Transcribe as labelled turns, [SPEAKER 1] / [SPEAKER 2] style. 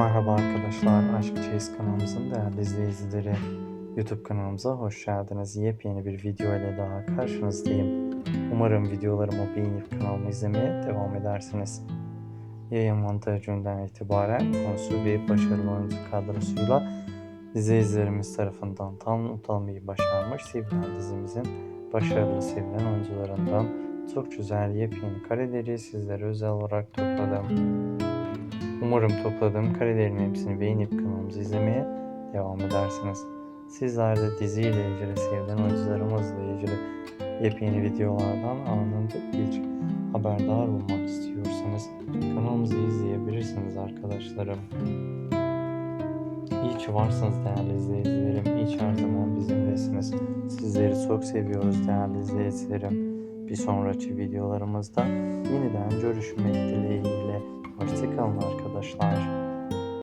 [SPEAKER 1] Merhaba arkadaşlar, Aşk Çeyiz kanalımızın değerli izleyicileri. YouTube kanalımıza hoş geldiniz. Yepyeni bir video ile daha karşınızdayım. Umarım videolarımı beğenip kanalımı izlemeye devam edersiniz. Yayın montajından itibaren konusu ve başarılı oyuncu kadrosuyla izleyicilerimiz tarafından tam not almayı başarmış sevilen dizimizin başarılı sevilen oyuncularından çok güzel yepyeni kareleri sizlere özel olarak topladım. Umarım topladığım karelerin hepsini beğenip kanalımızı izlemeye devam edersiniz. Sizler de diziyle ilgili sevilen oyuncularımızla ilgili yepyeni videolardan anında ilk haberdar olmak istiyorsanız kanalımızı izleyebilirsiniz arkadaşlarım. İyi ki varsınız değerli izleyicilerim. İyi ki her zaman bizimlesiniz. Sizleri çok seviyoruz değerli izleyicilerim. Bir sonraki videolarımızda yeniden görüşmek dileğiyle. Hoşçakalın arkadaşlar.